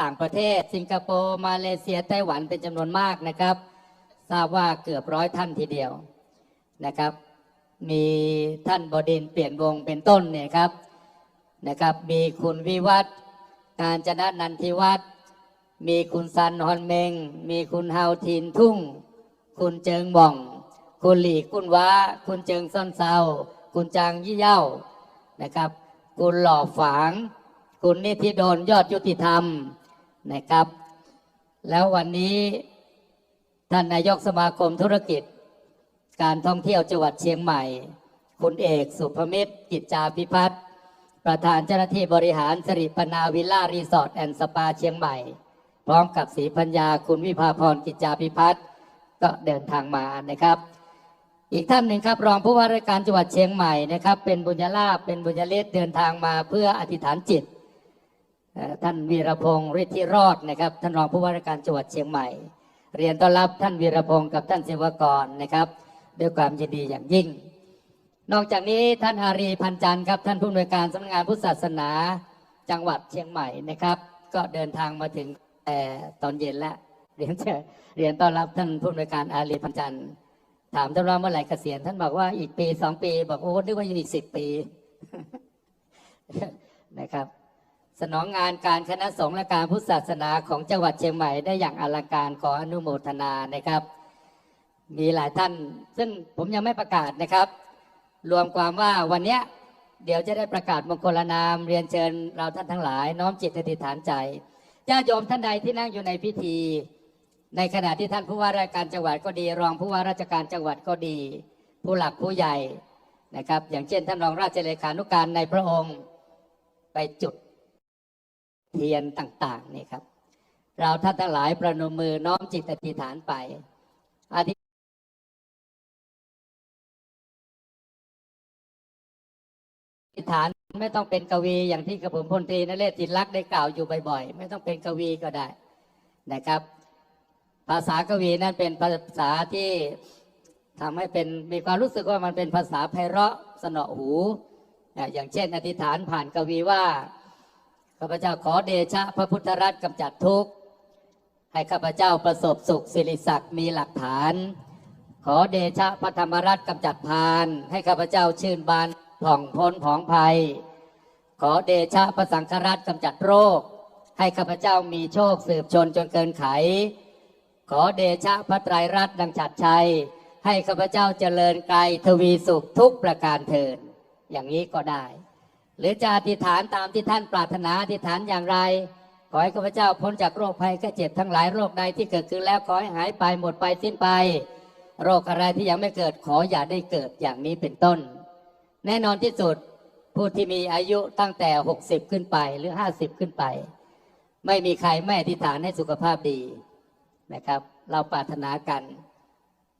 ต่างประเทศ สิงคโปร์มาเลเซียไต้หวันเป็นจำนวนมากนะครับ ทราบว่าเกือบร้อยท่านทีเดียวนะครับ มีท่านบดินเปลี่ยนวงเป็นต้นเนี่ยครับนะครับ มีคุณวิวัฒน์การจนะนันทิวัฒน์มีคุณซันฮอนเมง มีคุณเฮาทินทุ่ง คุณเจิงบ่อง คุณหลีกุนว้า คุณเจิงซ่อนเซาคุณจางยี่เย้านะครับ คุณหล่อฝาง คุณนิธิดลยอดยุติธรรม นะครับ แล้ววันนี้ท่านนายกสมาคมธุรกิจ การท่องเที่ยวจังหวัดเชียงใหม่ คุณเอกสุภมิตร กิจจาพิพัฒน์ประธานเจ้าหน้าที่บริหารสิริปนาวิลล่ารีสอร์ทแอนด์สปาเชียงใหม่ พร้อมกับศรีพัญญาคุณวิภาพรกิจจาพิพัฒน์ก็เดินทางมานะครับ อีกท่านหนึ่งครับ รองผู้ว่าราชการจังหวัดเชียงใหม่นะครับ เป็นบุญญาลาภเป็นบุญญาเลศเดินทางมาเพื่ออธิษฐานจิต ท่านวีรพงศ์ฤทธิรอดนะครับท่านรองผู้ว่าราชการจังหวัดเชียงใหม่ เรียนต้อนรับท่านวีรพงศ์กับท่านเสวกรนะครับด้วยความยินดีอย่างยิ่ง นอกจากนี้ท่านอารีพันจันทร์ครับท่านผู้อำนวยการสำนักงานพุทธศาสนาจังหวัดเชียงใหม่นะครับ ก็เดินทางมาถึงแต่ตอนเย็นแล้วเรียนเชิญเรียนต้อนรับท่านผู้อำนวยการอารีพันจันทร์ถามท่านว่าเมื่อไหร่เกษียณท่านบอกว่าอีกปีสองปี บอกโอ้นึกว่ายังอีกสิบปีนะครับ สนองงานการคณะสงฆ์และการพุทธศาสนาของจังหวัดเชียงใหม่ได้อย่างอลังการขออนุโมทนานะครับ มีหลายท่าน ซึ่งผมยังไม่ประกาศนะครับ รวมความว่าวันนี้เดี๋ยวจะได้ประกาศมงคลนามเรียนเชิญเราท่านทั้งหลาย น้อมจิตอธิษฐานใจญาติโยมท่านใดที่นั่งอยู่ในพิธี ในขณะที่ท่านผู้ว่าราชการจังหวัดก็ดี รองผู้ว่าราชการจังหวัดก็ดี ผู้หลักผู้ใหญ่นะครับ อย่างเช่นท่านรองราชเลขานุการในพระองค์ไปจุด เทียนต่างๆนี่ครับ เราท่านทั้งหลายประนมมือน้อมจิตอธิษฐานไปอธิษฐานไม่ต้องเป็นกวีอย่างที่กระผมพลตรีนเรศจิตรลักษณ์ได้กล่าวอยู่บ่อยๆ ไม่ต้องเป็นกวีก็ได้นะครับ ภาษากวีนั้นเป็นภาษาที่ทำให้เป็นมีความรู้สึกว่ามันเป็นภาษาไพเราะสนอหู อย่างเช่น อธิษฐานผ่านกวีว่า ข้าพเจ้าขอเดชะพระพุทธรัตน์กำจัดทุกข์ ให้ข้าพเจ้าประสบสุขสิริศักดิ์มีหลักฐาน ขอเดชะพระธรรมรัตน์กำจัดพาน ให้ข้าพเจ้าชื่นบานผ่องพ้นผองภัย ขอเดชะพระสังฆรัตน์กำจัดโรค ให้ข้าพเจ้ามีโชคสืบชนจนเกินไข ขอเดชะพระไตรรัตน์ดังจัดชัย ให้ข้าพเจ้าเจริญไกลทวีสุขทุกประการเถิดอย่างนี้ก็ได้ หรือจะอธิษฐานตามที่ท่านปรารถนาอธิษฐานอย่างไร ขอให้ข้าพเจ้าพ้นจากโรคภัยแค่เจ็บทั้งหลายโรคใดที่เกิดขึ้นแล้วขอให้หายไปหมดไปสิ้นไป โรคอะไรที่ยังไม่เกิดขออย่าได้เกิดอย่างนี้เป็นต้น แน่นอนที่สุดผู้ที่มีอายุตั้งแต่ 60 ขึ้นไปหรือ 50 ขึ้นไป ไม่มีใครไม่อธิษฐานให้สุขภาพดีนะครับ เราปรารถนากัน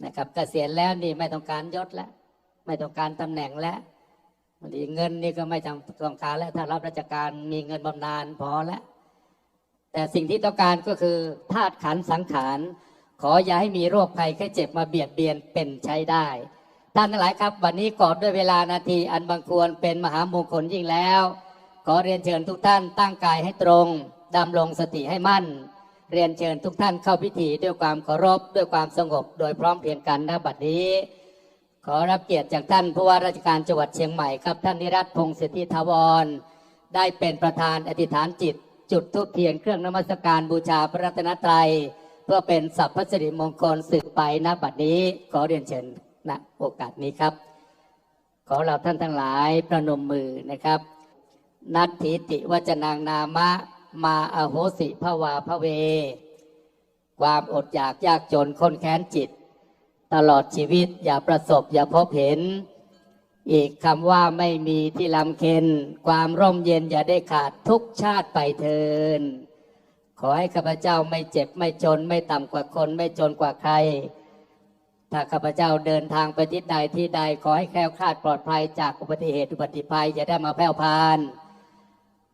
นะครับเกษียณแล้วนี่ไม่ต้องการยศแล้ว ไม่ต้องการตำแหน่งแล้วางทีเงินนี่ก็ไม่จำต้องการแล้วถ้ารับราชการมีเงินบำนาญพอแล้วแต่สิ่งที่ต้องการก็คือธาตุขันสังขารขออย่าให้มีโรคภัยแค่เจ็บมาเบียดเบียนเป็นใช้ได้ท่านทั้งหลายครับ วันนี้กอดด้วยเวลานาทีอันบางควรเป็นมหามงคลยิ่งแล้ว ขอเรียนเชิญทุกท่านตั้งกายให้ตรงดำรงสติให้มั่น เรียนเชิญทุกท่านเข้าพิธีด้วยความเคารพด้วยความสงบ โดยพร้อมเพรียงกันณบัดนี้ ขอรับเกียรติจากท่านผู้ว่าราชการจังหวัดเชียงใหม่ครับท่านนิรัตพงศ์สิทธิทวร ได้เป็นประธานอธิษฐานจิต จุดทุกเทียนเครื่องนมัสการบูชาพระรัตนตรัย เพื่อเป็นสัพพสิริมงคลสืบไปณบัดนี้ขอเรียนเชิญณโอกาสนี้ครับ ขอเราท่านทั้งหลายประนมมือนะครับ นัตถิติวจนางนามะมาอโหสิภวาพเว ความอดอยากยากจนคนแค้นจิต ตลอดชีวิตอย่าประสบอย่าพบเห็น อีกคำว่าไม่มีที่ลำเค็นความร่มเย็นอย่าได้ขาดทุกชาติไปเทิน ขอให้ข้าพเจ้าไม่เจ็บไม่จนไม่ต่ำกว่าคนไม่จนกว่าใคร ถ้าข้าพเจ้าเดินทางไปทิศใดที่ใดขอให้แคล้วคลาดปลอดภัยจากอุบัติเหตุอุบัติภัยอย่าได้มาแพร่วพาน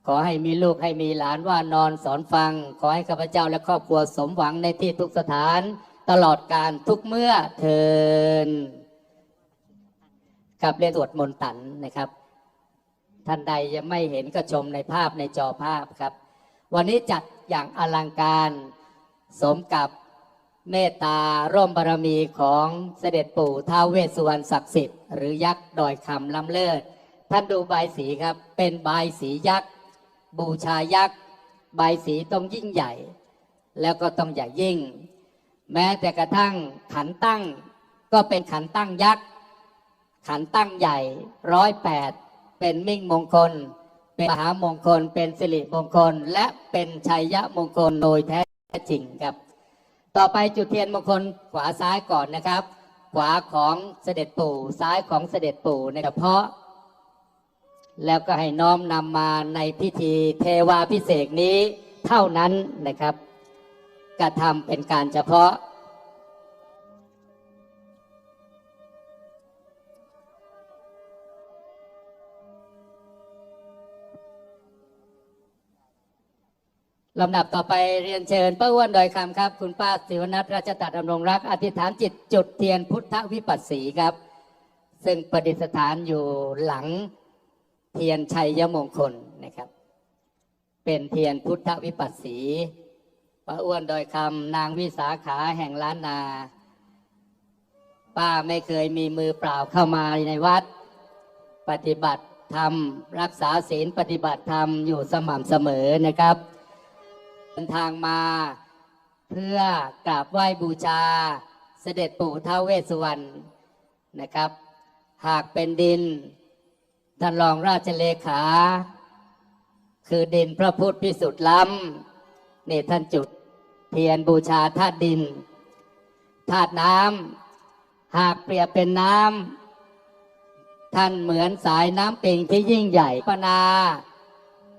ขอให้มีลูกให้มีหลานว่านอนสอนฟัง ขอให้ข้าพเจ้าและครอบครัวสมหวังในที่ทุกสถาน ตลอดการทุกเมื่อเทินกับเรียนสวดมนต์ตันนะครับ ท่านใดยังไม่เห็นก็ชมในภาพในจอภาพครับ วันนี้จัดอย่างอลังการสมกับเมตตาร่มบารมีของเสด็จปู่ท้าวเวสสุวรรณศักดิ์สิทธิ์หรือยักษ์ดอยคำล้ำเลิศ ท่านดูใบสีครับ เป็นใบสียักษ์บูชายักษ์ใบสีต้องยิ่งใหญ่ แล้วก็ต้องใหญ่ยิ่ง แม้แต่กระทั่งขันตั้งก็เป็นขันตั้งยักษ์ ขันตั้งใหญ่ร้อยแปดเป็นมิ่งมงคล เป็นมหามงคล เป็นสิริมงคล และเป็นชัยยะมงคลโดยแท้จริงครับ ต่อไปจุดเทียนมงคลขวาซ้ายก่อนนะครับ ขวาของเสด็จปู่ซ้ายของเสด็จปู่ในเฉพาะ แล้วก็ให้น้อมนำมาในพิธีเทวาพิเศษนี้เท่านั้นนะครับ กระทำเป็นการเฉพาะ ลำดับต่อไปเรียนเชิญป้าอ้วนดอยคำครับ คุณป้าศิวนัทราชตัดดำรงรัก อธิษฐานจิตจุดเทียนพุทธวิปัสสีครับ ซึ่งประดิษฐานอยู่หลังเทียนชัยยมงคลนะครับ เป็นเทียนพุทธวิปัสสี ป้าอ้วนดอยคำนางวิสาขาแห่งล้านนา ป้าไม่เคยมีมือเปล่าเข้ามาในวัด ปฏิบัติธรรม รักษาศีลปฏิบัติธรรมอยู่สม่ำเสมอนะครับเดินทางมาเพื่อกราบไหว้บูชาเสด็จปู่ท้าวเวสสุวรรณนะครับ หากเป็นดินท่านรองราชเลขา คือดินพระพุทธพิสุทธิ์ล้ำ นี่ท่านจุดเทียนบูชาธาตุดินธาตุน้ำหากเปรียบเป็นน้ำท่านเหมือนสายน้ำปิงที่ยิ่งใหญ่ปนา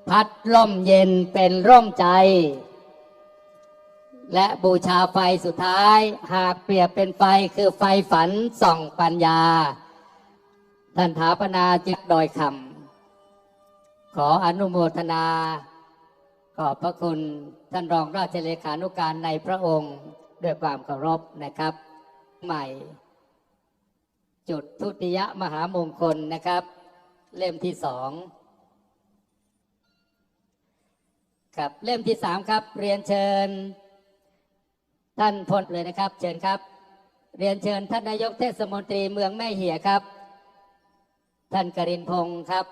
พัดล่มเย็นเป็นร่มใจ และบูชาไฟสุดท้าย หากเปรียบเป็นไฟคือไฟฝันส่องปัญญา ท่านถาปนาจิตดอยคำขออนุโมทนา ขอบพระคุณท่านรองราชเลขานุการในพระองค์ด้วยความเคารพนะครับ ใหม่ จุดทุติยมหามงคลนะครับ เล่มที่สองครับเล่มที่สามครับ เรียนเชิญ ท่านพลเลยนะครับ เชิญครับ เรียนเชิญท่านนายกเทศมนตรีเมืองแม่เหียครับ ท่านกรินพงศ์ครับ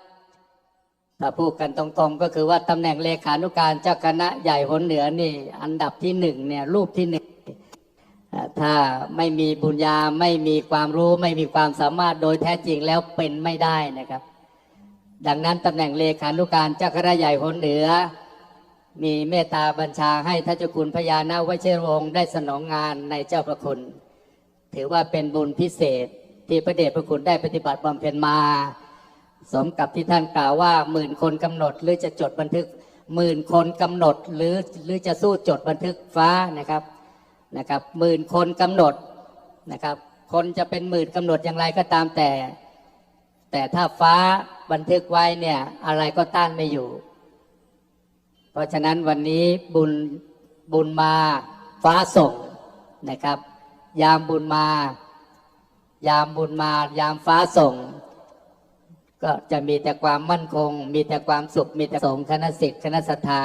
พูดกันตรงๆก็คือว่าตำแหน่งเลขานุการเจ้าคณะใหญ่หนเหนือนี่ อันดับที่หนึ่งเนี่ยรูปที่หนึ่งถ้าไม่มีบุญญาไม่มีความรู้ไม่มีความสามารถโดยแท้จริงแล้วเป็นไม่ได้นะครับ ดังนั้นตำแหน่งเลขานุการเจ้าคณะใหญ่หนเหนือ มีเมตตาบัญชาให้ท่าเจ้าคุณพญานาควชิรวงศ์ได้สนองงานในเจ้าพระคุณ ถือว่าเป็นบุญพิเศษที่พระเดชพระคุณได้ปฏิบัติบำเพ็ญมา สมกับที่ท่านกล่าวว่าหมื่นคนกำหนด หรือจะจดบันทึกหมื่นคนกำหนด หรือหรือจะสู้จดบันทึกฟ้านะครับนะครับหมื่นคนกำหนดนะครับ คนจะเป็นหมื่นกำหนดอย่างไรก็ตามแต่ แต่ถ้าฟ้าบันทึกไว้เนี่ยอะไรก็ต้านไม่อยู่ เพราะฉะนั้นวันนี้บุญบุญมาฟ้าส่งนะครับ ยามบุญมา ยามบุญมา ยามฟ้าส่ง ก็จะมีแต่ความมั่นคง มีแต่ความสุข มีแต่สงฆ์คณะสิทธิ์คณะศรัทธา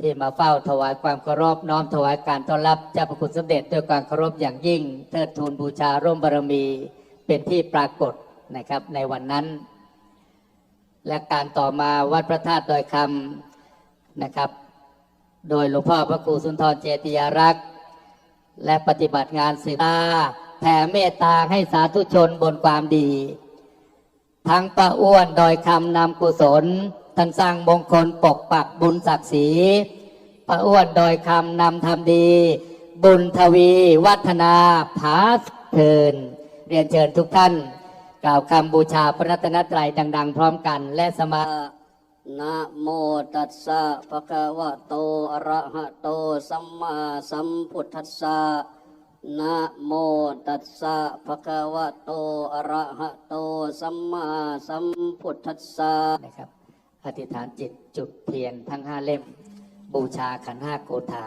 ที่มาเฝ้าถวายความเคารพน้อมถวายการต้อนรับเจ้าพระคุณสมเด็จด้วยความเคารพอย่างยิ่งเทิดทูนบูชาร่มบารมีเป็นที่ปรากฏนะครับในวันนั้น และการต่อมาวัดพระธาตุดอยคำนะครับ โดยหลวงพ่อพระครูสุนทรเจติยารักษ์ และปฏิบัติงานสืบตาแผ่เมตตาให้สาธุชนบนความดี ทั้งป้าอ้วนดอยคำนำกุศล ท่านสร้างมงคลปกปักบุญศักดิ์ศรีป้าอ้วนดอยคำนำทำดี บุญทวีวัฒนาผาเทินเรียนเชิญทุกท่าน กล่าวคำบูชาพระรัตนตรัยดัง ๆ พร้อมกัน และสมานะโมตัสสะภะคะวะโตอะระหะโต สัมมาสัมพุทธัสสะ นะโมตัสสะภะคะวะโตอะระหะโตสัมมาสัมพุทธัสสะนะครับอธิษฐานจิตจุดเทียนทั้งห้าเล่ม บูชาขันห้าโกธา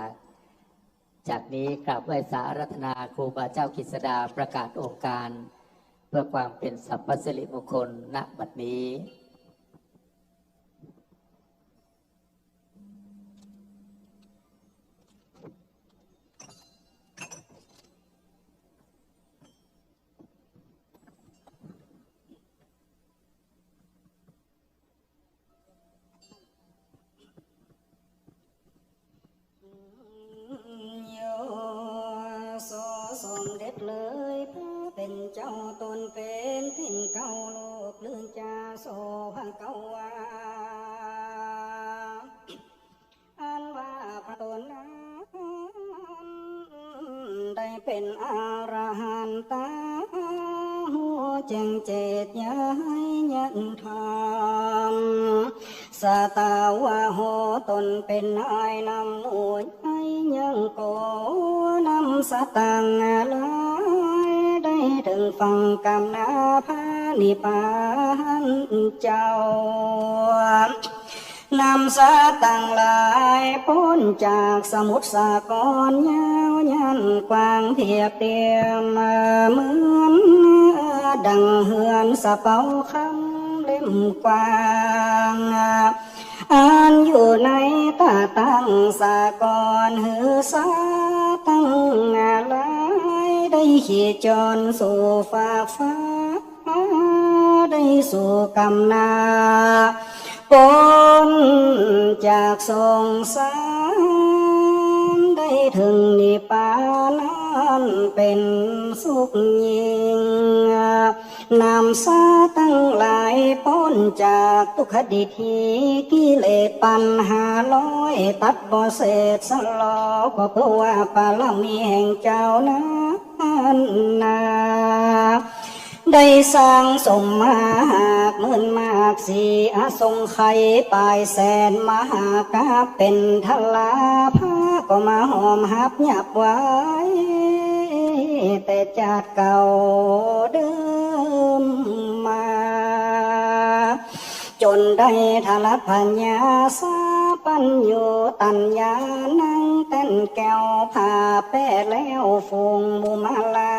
จากนี้กราบไหว้สาอารัธนาครูบาเจ้ากิษดาประกาศองค์การ เพื่อความเป็นสัพพสิริมงคลณบัดนี้ โซพังเก่าวาอันว่าพระตนนั้นได้เป็นอรหันตาหัวแจงเจตย้ายยันธรรมสตาวาโหตนเป็นนายนำหน่วยยังโกนำสตังลายได้ ถึงฟังกรรมนาพานิปานเจ้านำสาตังหลายพ้นจากสมุทรสาครยาวยันกว้างเทียบเตียมเหมือนดังเฮือนสะเปาคำเล่มกว้างอ่านอยู่ในตาตั้งสากรหือสาตั้งหลาย ได้ขี่จรสู่ฝากฟ้า ได้สู่กำนาปนจากสงสารได้ถึงนิพพานันเป็นสุขยิ่งนำสาตั้งหลายพ้นจากทุกขดิทีกิเลสปัญหาร้อยตัดบ่เศษสลอก็เพราะว่าปาลมีแห่งเจ้านั้ นนาได้สร้างสมมากหมื่นมากสีอาทรงไข่ปลายแสนมหากาเป็นทลาผ้าก็มาหอมหับหยับไว้ แต่จากเก่าเดิม จนได้ทลพัญญาสาปัญโยตัญญานั่งเต้นแก้วผ่าแป้แล้วฟงมุมาลา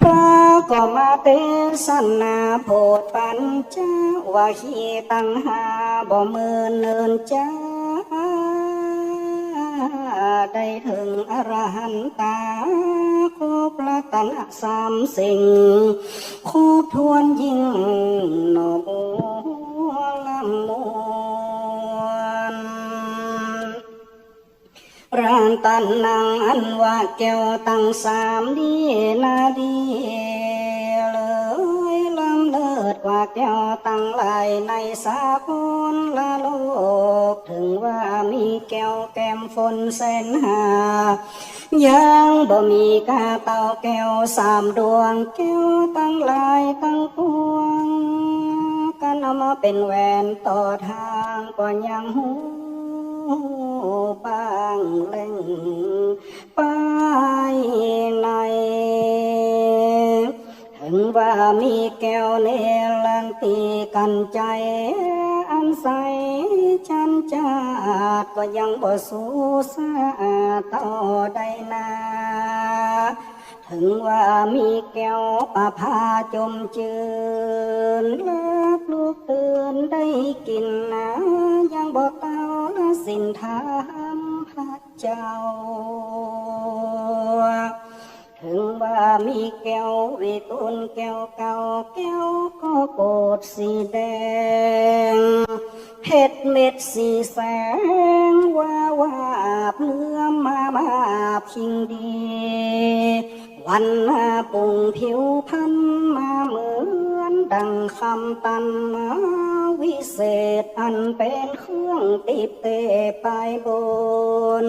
พระก็มาเตสนนาโพดปัญจาวาฮีตังหาบ่มือเนินจ้า ได้ถึงอรหันตาครบละตันสามสิ่งครบทวนยิ่งหนอบลำมวนร้านตันนางอันว่าแก้วตั้งสามดีนาดีเลยลำเลิศกว่าแก้วตั้งหลายในสากลละโลกถึงว่ามี แก้วแก้มฝนแสนหา ยังบ่มีกาเต่าแก้วสามดวง แก้วตั้งหลายตั้งปวงกันเอามาเป็นแหวนต่อทางก็ยังหูบางเล่งไปใน ถึงว่ามีแก้วเนลันตีกันใจ ใสชันจาดก็ยังบ่สู้สาต่อได้นาถึงว่ามีแก้วปะพาจมจืนเลิกลูกตื่นได้กินนะยังบอกเต้าละสินธรรมพระเจ้า ถึงว่ามีแก้ววิตุนแก้วเก่าแก้วก็โกดสีแดงเพชรเม็ดสีแสงว่าวาบเนื้อมามาพิงดี วันหน้าปุ่งผิวพันมาเหมือนดังคำตันมาวิเศษอันเป็นเครื่องติดเตะไปบน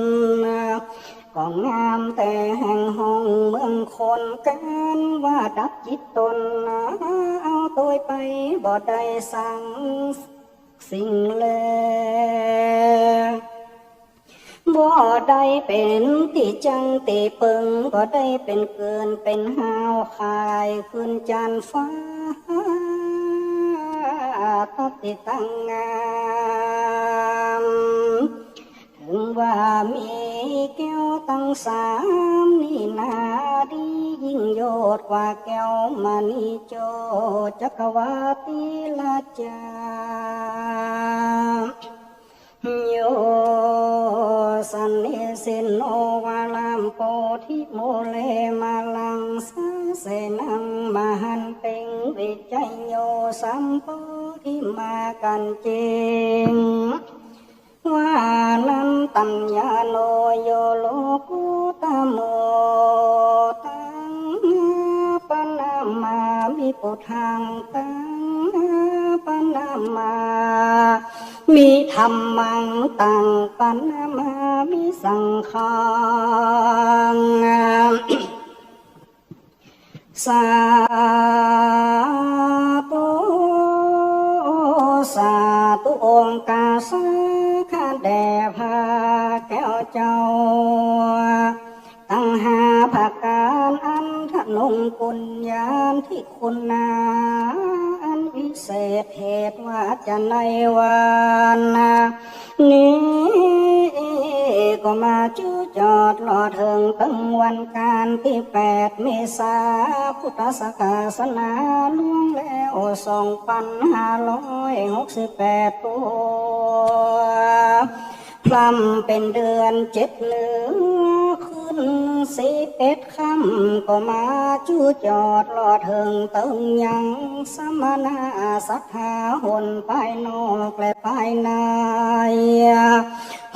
ก็งามแต่แห่งห้องเมืองคนกันว่าดับจิตตน เอาตัวไปบ่ได้สั่งสิ่งเลบ่ได้เป็นติจังติปึงบ่ได้เป็นเกินเป็นหาวคายขึ้นจานฟ้าตัดติตั้งงาม ถึงว่ามี ตั้งสามนี่นาดียิ่งโยดกว่าแก้วมณีโจจักรวาติลาจาโยสันนิสินโอวาลามโปธิโมเลมาลังสาเสนังมหันเต็งวิจัยโยสัมโพธิมากันเจง ว่านันตัญญาโนโยโลกุตโมตังปนามามีปุถังตังปนามามีธรรมังตังปนามามีสังฆังสาธุสาธุองค์กาสา แด่พระแก้วเจ้า ตั้งหาผักการอันทนงกุญญาณที่คุณนาอันวิเศษเหตุว่าจะในวันนี้ ก็มาจูจอดรอถึงตั้งวันการที่แปดเมษาพุทธศักราชนาล่วงแล้วสองพันห้าร้อยหกสิบแปดตัวพลัมเป็นเดือนเจ็ดเหลือ สิบเอ็ดคำก็มาจูจอดรอถึงเติงยังสมนาศรัทธาหนไปนอกและไปใน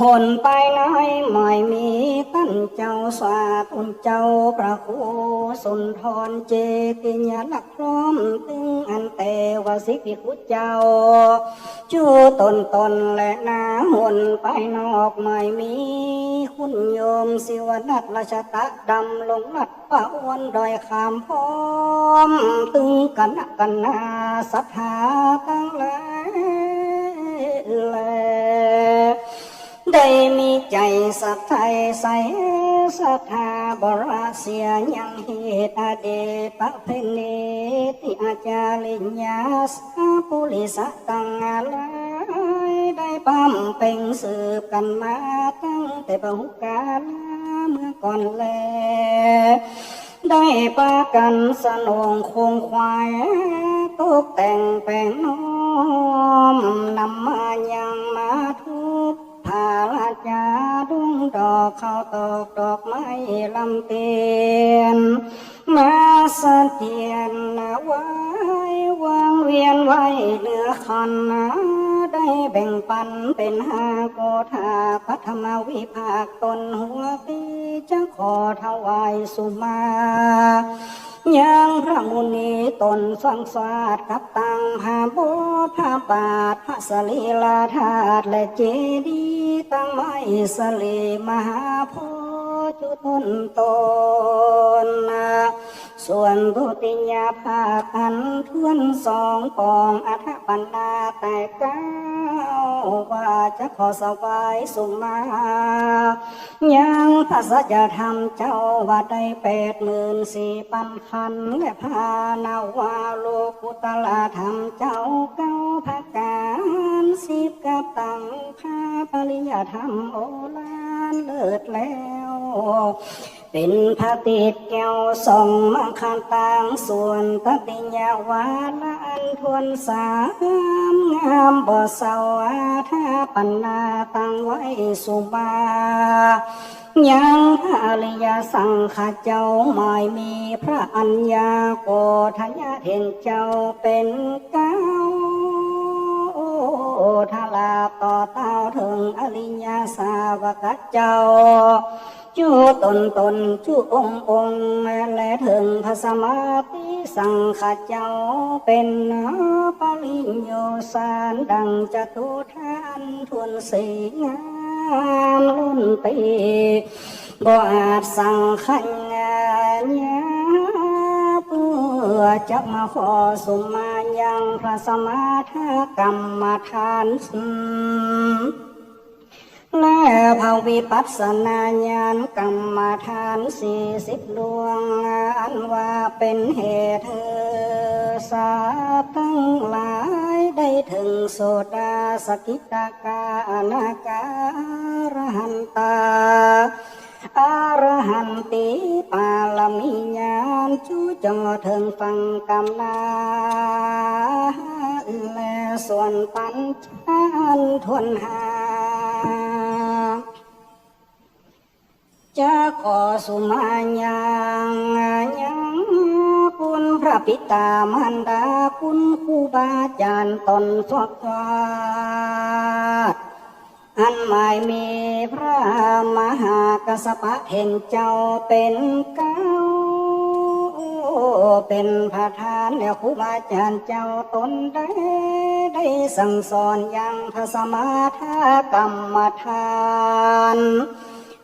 หนไปในไม่มีตั้นเจ้าสาตุนเจ้าประคูสุนทรเจติญาลักพร้อมตึง สิกิคุเจ้า ชูตนตนและนาหุ่นไปนอกไม่มีคุณโยมสิวนัดราชตะดำลงนัดปะอ้วนดอยขามพร้อม ตึงกันกันนาศรัทธาตั้งหลายแล ได้มีใจสัทไทยใสศรัทธาบราเสียยังเหตุอเดปะเพณีติอาจาริญญาสาปุริสตังอะไรได้ปั๊มเป่งสืบกันมาตั้งแต่ปหุกาลเมื่อก่อนแล ได้ปากันสนองคงควายตกแต่งแปลงน้อมนำมายังมาทุบผาลาจาดุ้งดอกข้าวตอกดอกไม้ลำเตียนมาสเตียนไว้วางเวียนไว้เหลือคันนาได้แบ่งปันเป็นหาโกธาพัฒมาวิภาคตนหัวปีจะขอถวายสุมา ยังพระมุนีตนฟังสวาดกับตังพาโบสถ์พาบาทพระสลีลาธาตุและเจดีตั้งไม้สลีมหาโพจุตนตนนะส่วนทุติยาภาคอันทวนสองปองอัฐปันดาแต่เก้าว่าจะขอสวายสุมายังพระสัจธรรมเจ้าว่าได้แปดหมื่นสี่พันคันและพานาวาโลกุตละธรรมเจ้าเก้าพระการสิบกับตังพาปริยธรรมโอฬารเลิศแล้วเป็นพระติดแก้วส่องมังคานต่างส่วนตติญาวาลานทวนสามงามบ่เศร้าอาทาปันนาตั้งไว้สุมา ยังพระอริยสังฆเจ้าไม่มีพระอัญญาโกทยาเห็นเจ้าเป็นเก้าทลาต่อเต้าถึงอริยสาวกเจ้าจูตนตนจูององและถึงพระสมาธิสังฆเจ้าเป็นปริญโยสารดังจตุทานทวนสีงา มลุ่นปีบ่อาจสั่งขันงานยาเพื่อจะมาขอสุมายังพระสมาธกรรมฐานสิและภาวิปัสสนาญาณกรรมฐานสี่สิบดวง อันว่าเป็นเหตุสาทั้งหลาย ได้ถึงโสดาสกิตากาอนาการหันตาอรหันติปาลมิญาณจูจอถึงฟังกำนาและส่วนปัญชานทวนหาจะขอสุมายังยัง คุณพระปิตามารดาคุณครูบาอาจารย์ตนสวกวาดอันหมายมีพระมหากษัตริย์เห็นเจ้าเป็นเก้าเป็นประธานแล้วครูบาอาจารย์เจ้าตนได้ได้สั่งสอนอย่างพระสมาธากรรมฐาน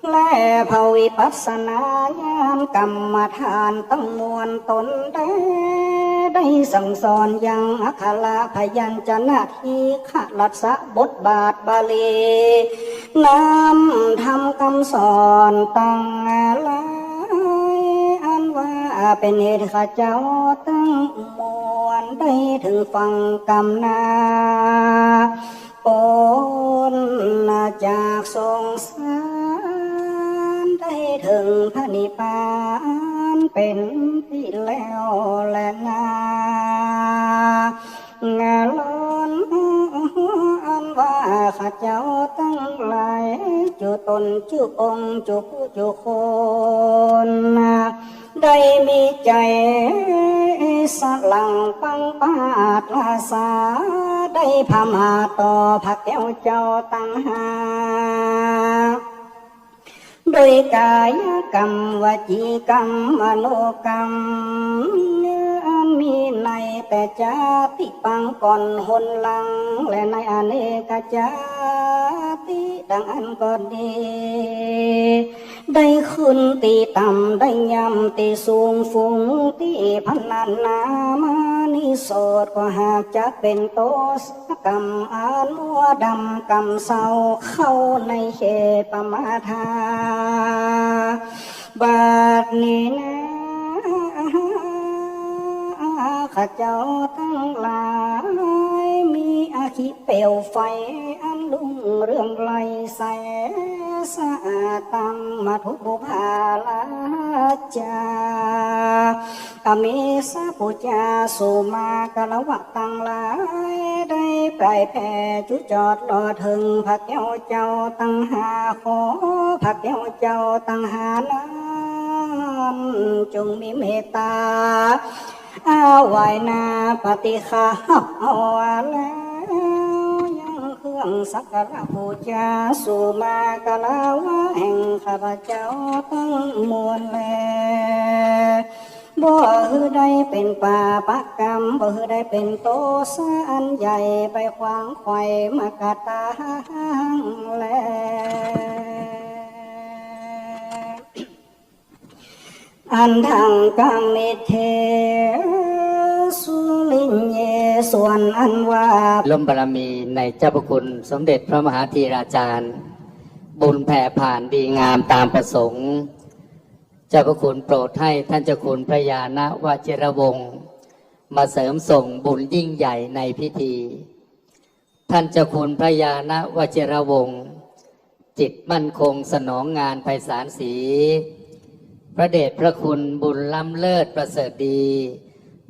และภาวิปัสสนาญาณกรรมฐานตั้งมวลตนได้ได้สั่งสอนอย่างอัคคราพยัญชนะที่ขลัดสะบทบาทบาลีนำทำคำสอนตั้งหลายอันว่าเป็นเหตุข้าเจ้าตั้งมวลได้ถึงฟังกำนาโอนจากทรงสาร ได้ถึงพระนิพพานเป็นที่แล้วและนางาล้นอันว่าข้าเจ้าตั้งหลายจุตนจุองจุผู้จุคนได้มีใจสลังปังปาดลาสา ได้พามาต่อพักแก้วเจ้าตั้งหา โดยกายกรรมวจีกรรมมโนกรรมเนื้ออันมีในแต่จาติปังก่อนหนหลัง และในอเนกจาติดังอันก็ดี ได้ขึ้นตีต่ำได้ยำตีสูงฟุงตีพันนานนามานิสดก็หากจะเป็นโตสกรรมอานมัวดำกรรมเศร้าเข้าในเหตุปมาทา บาดนี้นะข้าเจ้าทั้งหลายมีอาคิเปลวไฟอันลุ่งเรื่องไกลใส สะตังมาทุกบุภาลาจาอเมสะปุจาสุมากะละวะตังลายได้ไปแผ่จุจอดรอถึงพระแก้วเจ้าตังหาขอพระแก้วเจ้าตังหานั้นจงมีเมตตาอาไว้นาปฏิคาเอาแล้ว ยังเครื่องสักการะบูชาสู่มากะลาวะแห่งข้าพเจ้าตั้งมวลแลบ่ฮือได้เป็นป่าปักกรรมบ่ฮือได้เป็นโตสะอันใหญ่ไปขวางไข่มากะตางแลอันทางกังนิเท สุลินเยส่วนอันว่าล้มบารมีในเจ้าพระคุณสมเด็จพระมหาธีราจารย์ บุญแผ่ผ่านดีงามตามประสงค์ เจ้าพระคุณโปรดให้ท่านเจ้าคุณพระยาณวจิรวงศ์มาเสริมส่งบุญยิ่งใหญ่ในพิธี ท่านเจ้าคุณพระยาณวจิรวงศ์จิตมั่นคงสนองงานไพศาลศรีพระเดชพระคุณบุญล้ำเลิศประเสริฐดี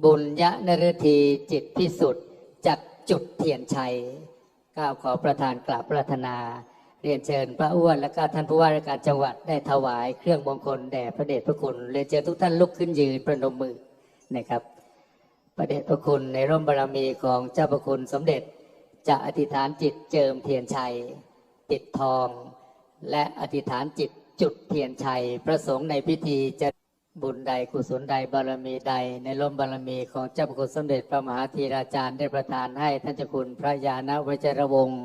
บุญยะนรทีจิตพิสุทธิ์จากจุดเทียนชัยก้าวขอประธานกราบปรารถนา เรียนเชิญพระอ้วนและก็ท่านผู้ว่าราชการจังหวัดได้ถวายเครื่องมงคลแด่พระเดชพระคุณเรียนเชิญทุกท่านลุกขึ้นยืนประนมมือนะครับพระเดชพระคุณในร่มบารมีของเจ้าพระคุณสมเด็จจะอธิษฐานจิตเจิมเทียนชัยติดทอง และอธิษฐานจิตจุดเทียนชัยประสงค์ในพิธีจะ บุญใดกุศลใดบารมีใด ในลมบารมีของเจ้าพระคุณสมเด็จพระมหาธีราจารย์ได้ประทานให้ท่านเจ้าคุณพระยาณวจรวงศ์